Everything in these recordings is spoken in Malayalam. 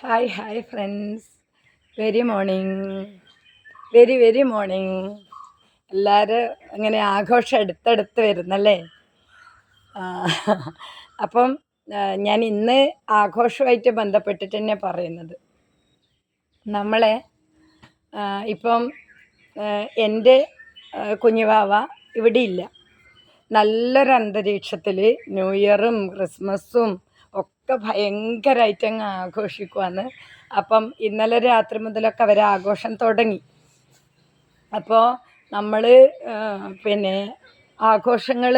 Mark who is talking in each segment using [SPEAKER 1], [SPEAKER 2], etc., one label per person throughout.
[SPEAKER 1] Hi hi friends. Very morning. Very very morning. എല്ലാവരും ഇങ്ങനെ ആഘോഷം അടുത്തടുത്ത് വരുന്നല്ലേ? അപ്പം ഞാൻ ഇന്ന് ആഘോഷമായിട്ട് ബന്ധപ്പെട്ടിട്ട് തന്നെ പറയുന്നത്. നമ്മളെ ഇപ്പം എന്റെ കുഞ്ഞുവാവ ഇവിടെ ഇല്ല നല്ലൊരു അന്തരീക്ഷത്തിൽ ന്യൂ ഇയറും ക്രിസ്മസും ഒക്കെ ഭയങ്കരമായിട്ട് അങ്ങ് ആഘോഷിക്കുവാന്ന് അപ്പം ഇന്നലെ രാത്രി മുതലൊക്കെ അവർ ആഘോഷം തുടങ്ങി. അപ്പോൾ നമ്മൾ പിന്നെ ആഘോഷങ്ങൾ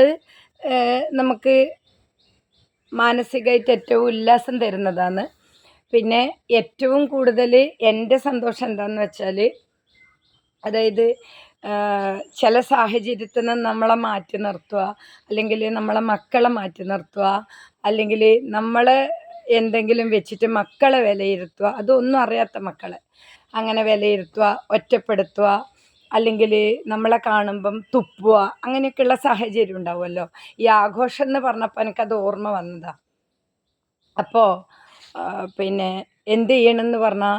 [SPEAKER 1] നമുക്ക് മാനസികമായിട്ട് ഏറ്റവും ഉല്ലാസം തരുന്നതാണ്. പിന്നെ ഏറ്റവും കൂടുതൽ എന്റെ സന്തോഷം എന്താണെന്ന് വെച്ചാൽ അതായത് ചില സാഹചര്യത്തിൽ നിന്ന് നമ്മളെ മാറ്റി നിർത്തുക അല്ലെങ്കിൽ നമ്മളെ മക്കളെ മാറ്റി നിർത്തുക അല്ലെങ്കിൽ നമ്മളെ എന്തെങ്കിലും വെച്ചിട്ട് മക്കളെ വിലയിരുത്തുക. അതൊന്നും അറിയാത്ത മക്കളെ അങ്ങനെ വിലയിരുത്തുക ഒറ്റപ്പെടുത്തുക അല്ലെങ്കിൽ നമ്മളെ കാണുമ്പം തുപ്പുക അങ്ങനെയൊക്കെയുള്ള സാഹചര്യം ഉണ്ടാവുമല്ലോ. ഈ ആഘോഷം എന്ന് പറഞ്ഞപ്പോൾ എനിക്കത് ഓർമ്മ വന്നതാണ് അപ്പോൾ പിന്നെ എന്ത് ചെയ്യണമെന്ന് പറഞ്ഞാൽ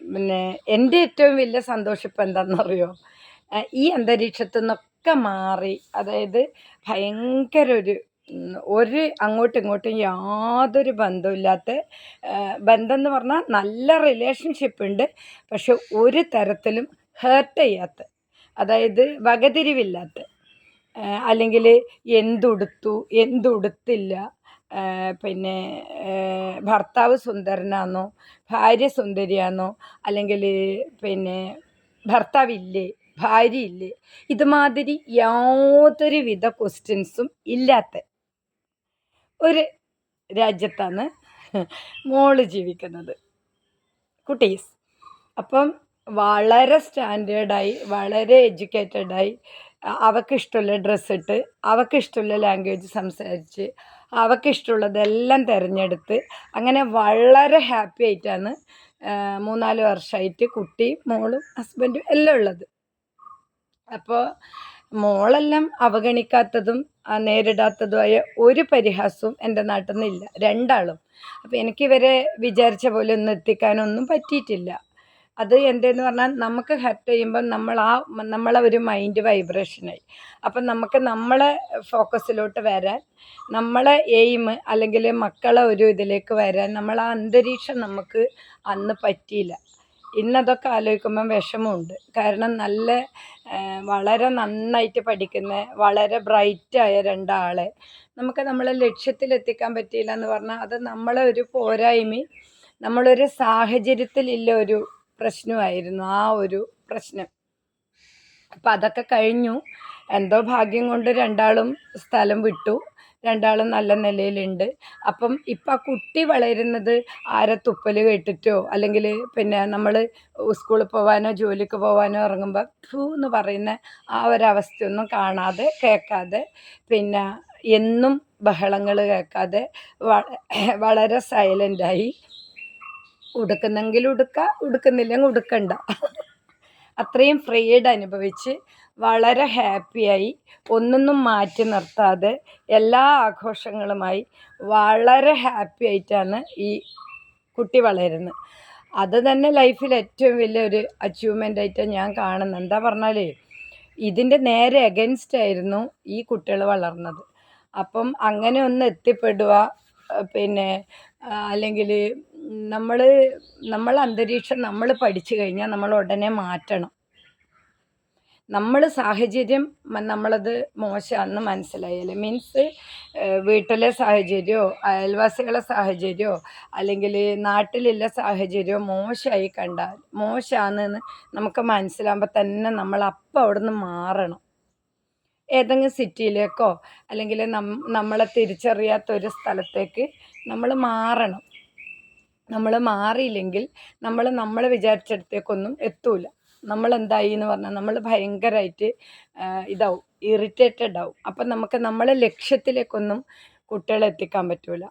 [SPEAKER 1] പിന്നെ എന്റെ ഏറ്റവും വലിയ സന്തോഷം ഇപ്പം എന്താണെന്നറിയോ? ഈ അന്തരീക്ഷത്തിൽ നിന്നൊക്കെ മാറി അതായത് ഭയങ്കര ഒരു ഒരു അങ്ങോട്ടും ഇങ്ങോട്ടും യാതൊരു ബന്ധമില്ലാത്ത ബന്ധം എന്ന് പറഞ്ഞാൽ നല്ല റിലേഷൻഷിപ്പ് ഉണ്ട് പക്ഷെ ഒരു തരത്തിലും ഹേർട്ട് ചെയ്യാത്ത അതായത് വകതിരിവില്ലാത്ത അല്ലെങ്കിൽ എന്തുടുത്തു എന്തുടുത്തില്ല പിന്നെ ഭർത്താവ് സുന്ദരനാണോ ഭാര്യ സുന്ദരിയാണോ അല്ലെങ്കിൽ പിന്നെ ഭർത്താവില്ലേ ഭാര്യയില്ലേ? ഇതുമാതിരി യാതൊരുവിധ ക്വസ്റ്റ്യൻസും ഇല്ലാത്ത ഒരു രാജ്യത്താണ് മോൾ ജീവിക്കുന്നത്. കുട്ടീസ് അപ്പം വളരെ സ്റ്റാൻഡേർഡായി വളരെ എഡ്യൂക്കേറ്റഡായി അവക്കിഷ്ടമുള്ള ഡ്രസ്സ് ഇട്ട് അവക്കിഷ്ടമുള്ള ലാംഗ്വേജ് സംസാരിച്ച് അവക്കിഷ്ടമുള്ളതെല്ലാം തിരഞ്ഞെടുത്ത് അങ്ങനെ വളരെ ഹാപ്പി ആയിട്ടാണ് മൂന്നാൽ വർഷമായിട്ട് കുട്ടി മോളും ഹസ്ബൻഡും എല്ലാം ഉള്ളത്. അപ്പോൾ മോളെല്ലാം അവഗണിക്കാത്തതും നേരിടാത്തതുമായ ഒരു പരിഹാസവും എന്റെ നാട്ടിൽ നിന്നില്ല. രണ്ടാളും. അപ്പോൾ എനിക്കിവരെ വിചാരിച്ച പോലെ ഒന്നും എത്തിക്കാനൊന്നും പറ്റിയിട്ടില്ല. അത് എന്തെന്ന് പറഞ്ഞാൽ നമുക്ക് ഹർട്ട് ചെയ്യുമ്പോൾ നമ്മൾ ആ നമ്മളെ ഒരു മൈൻഡ് വൈബ്രേഷനായി അപ്പം നമുക്ക് നമ്മളെ ഫോക്കസിലോട്ട് വരാൻ നമ്മളെ എയിം അല്ലെങ്കിൽ മക്കളെ ഒരു ഇതിലേക്ക് വരാൻ നമ്മൾ ആ അന്തരീക്ഷം നമുക്ക് അന്ന് പറ്റിയില്ല. ഇന്നതൊക്കെ ആലോചിക്കുമ്പം വിഷമമുണ്ട്. കാരണം നല്ല വളരെ നന്നായിട്ട് പഠിക്കുന്ന വളരെ ബ്രൈറ്റായ രണ്ടാളെ. നമുക്ക് നമ്മളെ ലക്ഷ്യത്തിലെത്തിക്കാൻ പറ്റിയില്ല എന്ന് പറഞ്ഞാൽ അത് നമ്മളെ ഒരു പോരായ്മയും നമ്മളൊരു സാഹചര്യത്തിലില്ല ഒരു പ്രശ്നമായിരുന്നു ആ ഒരു പ്രശ്നം. അപ്പം അതൊക്കെ കഴിഞ്ഞു. എന്തോ ഭാഗ്യം കൊണ്ട് രണ്ടാളും സ്ഥലം വിട്ടു. രണ്ടാളും നല്ല നിലയിലുണ്ട്. അപ്പം ഇപ്പം കുട്ടി വളരുന്നത് ആരെ തുപ്പൽ കേട്ടിട്ടോ? അല്ലെങ്കിൽ പിന്നെ നമ്മൾ സ്കൂളിൽ പോകാനോ ജോലിക്ക് പോകാനോ ഇറങ്ങുമ്പോൾ ഫൂ എന്ന് പറയുന്ന ആ ഒരവസ്ഥയൊന്നും കാണാതെ കേൾക്കാതെ പിന്നെ എന്നും ബഹളങ്ങൾ കേൾക്കാതെ വള- വളരെ സൈലന്റായി ഉടുക്കുന്നെങ്കിൽ ഉടുക്കുക ഉടുക്കുന്നില്ലെങ്കിൽ ഉടുക്കണ്ട. അത്രയും ഫ്രീഡ് അനുഭവിച്ച് വളരെ ഹാപ്പിയായി ഒന്നൊന്നും മാറ്റി നിർത്താതെ എല്ലാ ആഘോഷങ്ങളുമായി വളരെ ഹാപ്പി ആയിട്ടാണ് ഈ കുട്ടി വളരുന്നത്. അത് തന്നെ ലൈഫിൽ ഏറ്റവും വലിയൊരു അച്ചീവ്മെന്റ് ആയിട്ട് ഞാൻ കാണുന്നത്. എന്താ പറഞ്ഞാലേ ഇതിന്റെ നേരെ എഗൻസ്റ്റ് ആയിരുന്നു ഈ കുട്ടികൾ വളർന്നത്. അപ്പം അങ്ങനെ ഒന്ന് എത്തിപ്പെടുക പിന്നെ അല്ലെങ്കിൽ നമ്മൾ നമ്മൾ അന്തരീക്ഷം നമ്മൾ പഠിച്ചു കഴിഞ്ഞാൽ നമ്മൾ ഉടനെ മാറ്റണം. നമ്മൾ സാഹചര്യം നമ്മളത് മോശമാണെന്ന് മനസ്സിലായാലേ മീൻസ് വീട്ടിലെ സാഹചര്യമോ അയൽവാസികളെ സാഹചര്യമോ അല്ലെങ്കിൽ നാട്ടിലുള്ള സാഹചര്യമോ മോശമായി കണ്ടാൽ മോശമാണെന്ന് നമുക്ക് മനസ്സിലാകുമ്പോൾ തന്നെ നമ്മൾ അപ്പം അവിടെ നിന്ന് മാറണം. ഏതെങ്കിലും സിറ്റിയിലേക്കോ അല്ലെങ്കിൽ നമ്മളെ തിരിച്ചറിയാത്ത ഒരു സ്ഥലത്തേക്ക് നമ്മൾ മാറണം. നമ്മൾ മാറിയില്ലെങ്കിൽ നമ്മൾ നമ്മൾ വിചാരിച്ചിടത്തേക്കൊന്നും എത്തൂല. നമ്മൾ എന്തായി എന്ന് പറഞ്ഞാൽ നമ്മൾ ഭയങ്കരമായിട്ട് ഇതാവും ഇറിറ്റേറ്റഡ് ആവും. അപ്പം നമുക്ക് നമ്മളെ ലക്ഷ്യത്തിലേക്കൊന്നും കുട്ടികളെ എത്തിക്കാൻ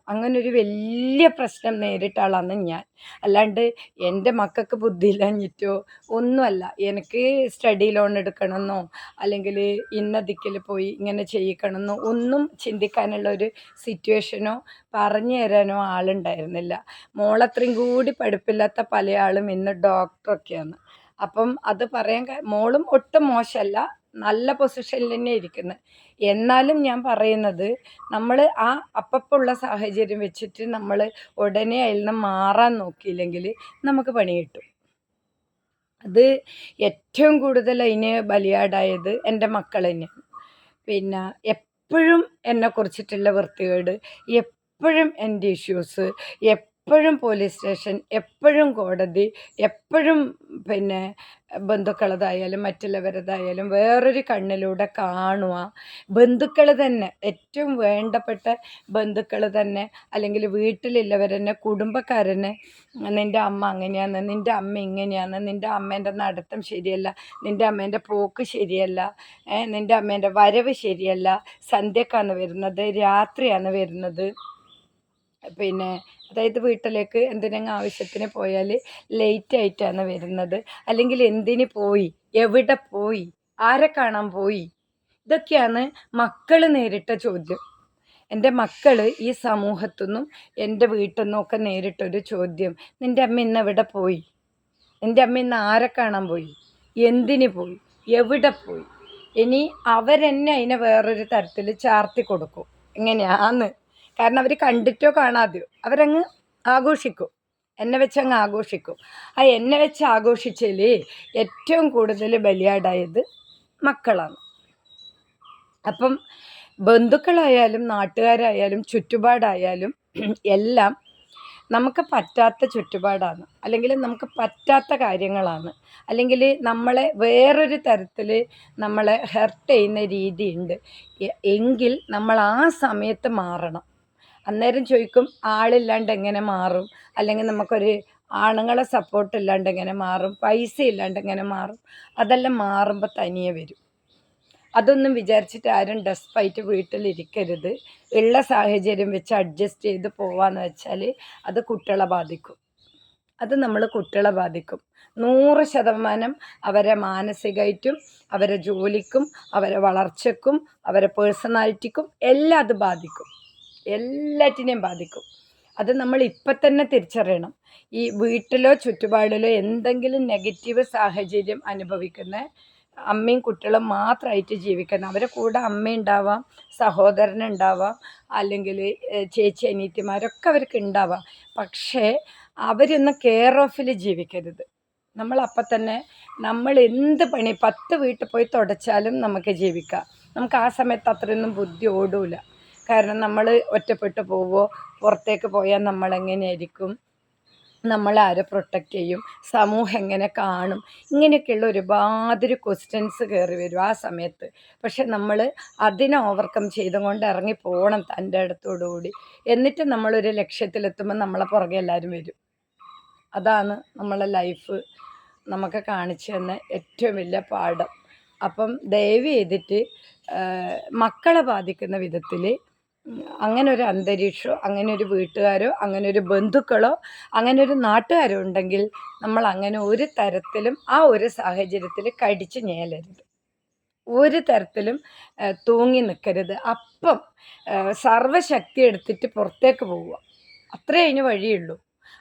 [SPEAKER 1] അങ്ങനെ ഒരു വലിയ പ്രശ്നം നേരിട്ട ആളാണ് ഞാൻ. അല്ലാണ്ട് എന്റെ മക്കൾക്ക് ബുദ്ധിയില്ലഞ്ഞിട്ടോ ഒന്നുമല്ല. എനിക്ക് സ്റ്റഡി ലോൺ എടുക്കണമെന്നോ അല്ലെങ്കിൽ ഇന്ന ദിക്കിൽ പോയി ഇങ്ങനെ ചെയ്യിക്കണമെന്നോ ഒന്നും ചിന്തിക്കാനുള്ള ഒരു സിറ്റുവേഷനോ പറഞ്ഞു തരാനോ ആളുണ്ടായിരുന്നില്ല. മോളത്രയും കൂടി പഠിപ്പില്ലാത്ത പല ആളും ഇന്ന് ഡോക്ടറൊക്കെയാണ് അപ്പം അത് പറയാൻ മോളും ഒട്ടും മോശമല്ല. നല്ല പൊസിഷനിൽ തന്നെ ഇരിക്കുന്നത് എന്നാലും ഞാൻ പറയുന്നത് നമ്മൾ ആ അപ്പപ്പുള്ള സാഹചര്യം വെച്ചിട്ട് നമ്മൾ ഉടനെ അതിൽ നിന്ന് മാറാൻ നോക്കിയില്ലെങ്കിൽ നമുക്ക് പണി കിട്ടും. അത് ഏറ്റവും കൂടുതൽ അതിന് ബലിയാടായത് എന്റെ മക്കൾ തന്നെയാണ്. പിന്നെ എപ്പോഴും എന്നെ കുറിച്ചിട്ടുള്ള വൃത്തികേട് എപ്പോഴും എന്റെ ഇഷ്യൂസ് എപ്പോഴും പോലീസ് സ്റ്റേഷൻ എപ്പോഴും കോടതി എപ്പോഴും പിന്നെ ബന്ധുക്കളതായാലും മറ്റുള്ളവരതായാലും വേറൊരു കണ്ണിലൂടെ കാണുക. ബന്ധുക്കൾ തന്നെ ഏറ്റവും വേണ്ടപ്പെട്ട ബന്ധുക്കൾ തന്നെ അല്ലെങ്കിൽ വീട്ടിലുള്ളവർ കുടുംബക്കാരനെ നിന്റെ അമ്മ അങ്ങനെയാണ് നിന്റെ അമ്മ ഇങ്ങനെയാണ് നിന്റെ അമ്മേന്റെ നടത്തം ശരിയല്ല നിന്റെ അമ്മേന്റെ പോക്ക് ശരിയല്ല നിന്റെ അമ്മേന്റെ വരവ് ശരിയല്ല സന്ധ്യക്കാണ് വരുന്നത് രാത്രിയാണ് വരുന്നത്. പിന്നെ അതായത് വീട്ടിലേക്ക് എന്തിനെങ്കിലും ആവശ്യത്തിന് പോയാൽ ലേറ്റ് ആയിട്ടാണ് വരുന്നത്. അല്ലെങ്കിൽ എന്തിന് പോയി? എവിടെ പോയി? ആരെ കാണാൻ പോയി? ഇതൊക്കെയാണ് മക്കൾ നേരിട്ട ചോദ്യം. എന്റെ മക്കൾ ഈ സമൂഹത്തു നിന്നും എന്റെ വീട്ടിൽ നിന്നൊക്കെ നേരിട്ടൊരു ചോദ്യം. നിന്റെ അമ്മ ഇന്ന് എവിടെ പോയി? എന്റെ അമ്മ ഇന്ന് ആരെ കാണാൻ പോയി? എന്തിന് പോയി? എവിടെ പോയി? ഇനി അവരെന്നെ അതിനെ വേറൊരു തരത്തിൽ ചാർത്തി കൊടുക്കും. എങ്ങനെയാന്ന് കാരണം അവർ കണ്ടിട്ടോ കാണാതെയോ. അവരങ്ങ് ആഘോഷിക്കും. എന്നെ വെച്ച് അങ്ങ് ആഘോഷിക്കും. ആ എന്നെ വെച്ച് ആഘോഷിച്ചതിൽ ഏറ്റവും കൂടുതൽ ബലിയാടായത് മക്കളാണ്. അപ്പം ബന്ധുക്കളായാലും നാട്ടുകാരായാലും ചുറ്റുപാടായാലും എല്ലാം നമുക്ക് പറ്റാത്ത ചുറ്റുപാടാണ്. അല്ലെങ്കിൽ നമുക്ക് പറ്റാത്ത കാര്യങ്ങളാണ്. അല്ലെങ്കിൽ നമ്മളെ വേറൊരു തരത്തിൽ നമ്മളെ ഹെർട്ട് ചെയ്യുന്ന രീതിയുണ്ട്. എങ്കിൽ നമ്മൾ ആ സമയത്ത് മാറണം. അന്നേരം ചോദിക്കും ആളില്ലാണ്ട് എങ്ങനെ മാറും? അല്ലെങ്കിൽ നമുക്കൊരു ആണുങ്ങളെ സപ്പോർട്ട് ഇല്ലാണ്ട് എങ്ങനെ മാറും? പൈസ ഇല്ലാണ്ട് എങ്ങനെ മാറും? അതെല്ലാം മാറുമ്പോൾ തനിയെ വരും. അതൊന്നും വിചാരിച്ചിട്ട് ആരും ഡെസ്പായിട്ട് വീട്ടിലിരിക്കരുത് ഉള്ള സാഹചര്യം വെച്ച് അഡ്ജസ്റ്റ് ചെയ്ത് പോവാന്ന് വെച്ചാൽ അത് കുട്ടികളെ ബാധിക്കും. അത് നമ്മൾ കുട്ടികളെ ബാധിക്കും. നൂറ് ശതമാനം അവരെ മാനസികമായിട്ടും അവരെ ജോലിക്കും അവരെ വളർച്ചക്കും അവരെ പേഴ്സണാലിറ്റിക്കും എല്ലാം അത് ബാധിക്കും. എല്ലാറ്റിനെയും ബാധിക്കും. അത് നമ്മൾ ഇപ്പം തന്നെ തിരിച്ചറിയണം. ഈ വീട്ടിലോ ചുറ്റുപാടിലോ എന്തെങ്കിലും നെഗറ്റീവ് സാഹചര്യം അനുഭവിക്കുന്ന അമ്മയും കുട്ടികളും മാത്രമായിട്ട് ജീവിക്കുന്ന അവരെ കൂടെ അമ്മയുണ്ടാവാം സഹോദരനുണ്ടാവാം അല്ലെങ്കിൽ ചേച്ചി അനിയത്തിമാരൊക്കെ അവർക്ക് ഉണ്ടാവാം. പക്ഷേ അവരൊന്നും കെയർ ഓഫിൽ ജീവിക്കരുത്. നമ്മൾ അപ്പം തന്നെ നമ്മൾ എന്ത് പണി പത്ത് വീട്ടിൽ പോയി തുടച്ചാലും നമുക്ക് ജീവിക്കാം. നമുക്ക് ആ സമയത്ത് അത്രയൊന്നും ബുദ്ധി ഓടൂല. കാരണം നമ്മൾ ഒറ്റപ്പെട്ടു പോവോ പുറത്തേക്ക് പോയാൽ നമ്മൾ എങ്ങനെയായിരിക്കും നമ്മൾ ആരെ പ്രൊട്ടക്റ്റ് ചെയ്യും? സമൂഹം എങ്ങനെ കാണും? ഇങ്ങനെയൊക്കെയുള്ള ഒരുപാട് ക്വസ്റ്റ്യൻസ് കയറി വരും ആ സമയത്ത്. പക്ഷെ നമ്മൾ അതിനെ ഓവർകം ചെയ്തുകൊണ്ട് ഇറങ്ങി പോകണം തന്റെ അടുത്തോടുകൂടി എന്നിട്ട് നമ്മളൊരു ലക്ഷ്യത്തിലെത്തുമ്പോൾ നമ്മളെ പുറകെ എല്ലാവരും വരും. അതാണ് നമ്മളെ ലൈഫ് നമുക്ക് കാണിച്ചു തന്ന ഏറ്റവും വലിയ പാഠം. അപ്പം ദയവ് ചെയ്തിട്ട് മക്കളെ ബാധിക്കുന്ന വിധത്തിൽ അങ്ങനെ ഒരു അന്തരീക്ഷമോ അങ്ങനെ ഒരു വീട്ടുകാരോ അങ്ങനെ ഒരു ബന്ധുക്കളോ അങ്ങനെ ഒരു നാട്ടുകാരോ ഉണ്ടെങ്കിൽ നമ്മൾ അങ്ങനെ ഒരു തരത്തിലും ആ ഒരു സാഹചര്യത്തിൽ കടിച്ച് ഞേലരുത്. ഒരു തരത്തിലും തൂങ്ങി നിൽക്കരുത് അപ്പം സർവശക്തി എടുത്തിട്ട് പുറത്തേക്ക് പോവുക. അത്രേ അതിന് വഴിയുള്ളൂ.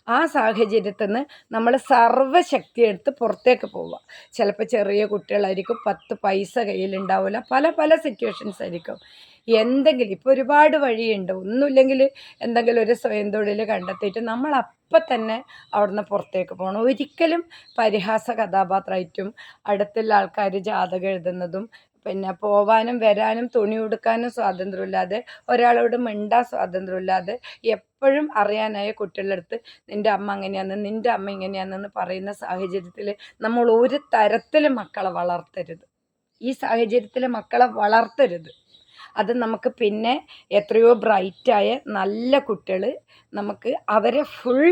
[SPEAKER 1] ആ സാഹചര്യത്തിൽ നിന്ന് നമ്മൾ സർവശക്തി എടുത്ത് പുറത്തേക്ക് പോവുക. ചിലപ്പോൾ ചെറിയ കുട്ടികളായിരിക്കും പത്ത് പൈസ കയ്യിലുണ്ടാവില്ല. പല പല സിറ്റുവേഷൻസ് ആയിരിക്കും. എന്തെങ്കിലും ഇപ്പോൾ ഒരുപാട് വഴിയുണ്ട്. ഒന്നുമില്ലെങ്കിൽ എന്തെങ്കിലും ഒരു സ്വയം തൊഴിൽ കണ്ടെത്തിയിട്ട് നമ്മൾ അപ്പം തന്നെ അവിടുന്ന് പുറത്തേക്ക് പോകണം. ഒരിക്കലും പരിഹാസ കഥാപാത്രമായിട്ടും അടുത്തുള്ള ആൾക്കാർ ജാതകം എഴുതുന്നതും പിന്നെ പോവാനും വരാനും തുണി ഉടുക്കാനും സ്വാതന്ത്ര്യമില്ലാതെ ഒരാളോട് മിണ്ടാൻ സ്വാതന്ത്ര്യമില്ലാതെ എപ്പോഴും അറിയാനായ കുട്ടികളുടെ അടുത്ത് നിന്റെ അമ്മ അങ്ങനെയാണ് നിന്റെ അമ്മ ഇങ്ങനെയാണെന്ന് പറയുന്ന സാഹചര്യത്തിൽ നമ്മൾ ഒരു തരത്തിലും മക്കളെ വളർത്തരുത്. ഈ സാഹചര്യത്തിൽ മക്കളെ വളർത്തരുത്. അത് നമുക്ക് പിന്നെ എത്രയോ ബ്രൈറ്റായ നല്ല കുട്ടികൾ നമുക്ക് അവരെ ഫുൾ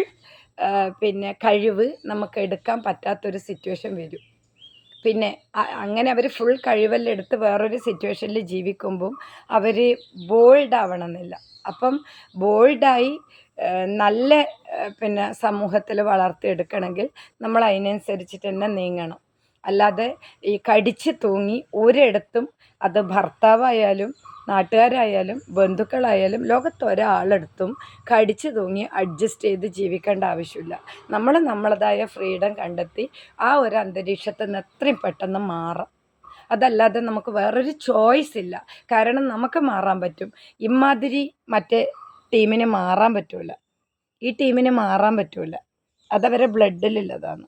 [SPEAKER 1] പിന്നെ കഴിവ് നമുക്ക് എടുക്കാൻ പറ്റാത്തൊരു സിറ്റുവേഷൻ വരും. പിന്നെ അങ്ങനെ അവർ ഫുൾ കഴിവെല്ലാം എടുത്ത് വേറൊരു സിറ്റുവേഷനിൽ ജീവിക്കുമ്പം അവർ ബോൾഡ് ആവണമെന്നില്ല. അപ്പം ബോൾഡായി നല്ല പിന്നെ സമൂഹത്തിൽ വളർത്തിയെടുക്കണമെങ്കിൽ നമ്മൾ അതിനനുസരിച്ചിട്ട് തന്നെ നീങ്ങണം. അല്ലാതെ ഈ കടിച്ച് തൂങ്ങി ഒരിടത്തും അത് ഭർത്താവായാലും നാട്ടുകാരായാലും ബന്ധുക്കളായാലും ലോകത്ത് ഒരാളെടുത്തും കടിച്ച് തൂങ്ങി അഡ്ജസ്റ്റ് ചെയ്ത് ജീവിക്കേണ്ട ആവശ്യമില്ല. നമ്മൾ നമ്മളതായ ഫ്രീഡം കണ്ടെത്തി ആ ഒരു അന്തരീക്ഷത്തിൽ നിന്ന് എത്രയും പെട്ടെന്ന് മാറാം. അതല്ലാതെ നമുക്ക് വേറൊരു ചോയ്സ് ഇല്ല. കാരണം നമുക്ക് മാറാൻ പറ്റും. ഇമാതിരി മറ്റേ ടീമിന് മാറാൻ പറ്റില്ല ഈ ടീമിന് മാറാൻ പറ്റില്ല അതവരെ ബ്ലഡിലുള്ളതാണ്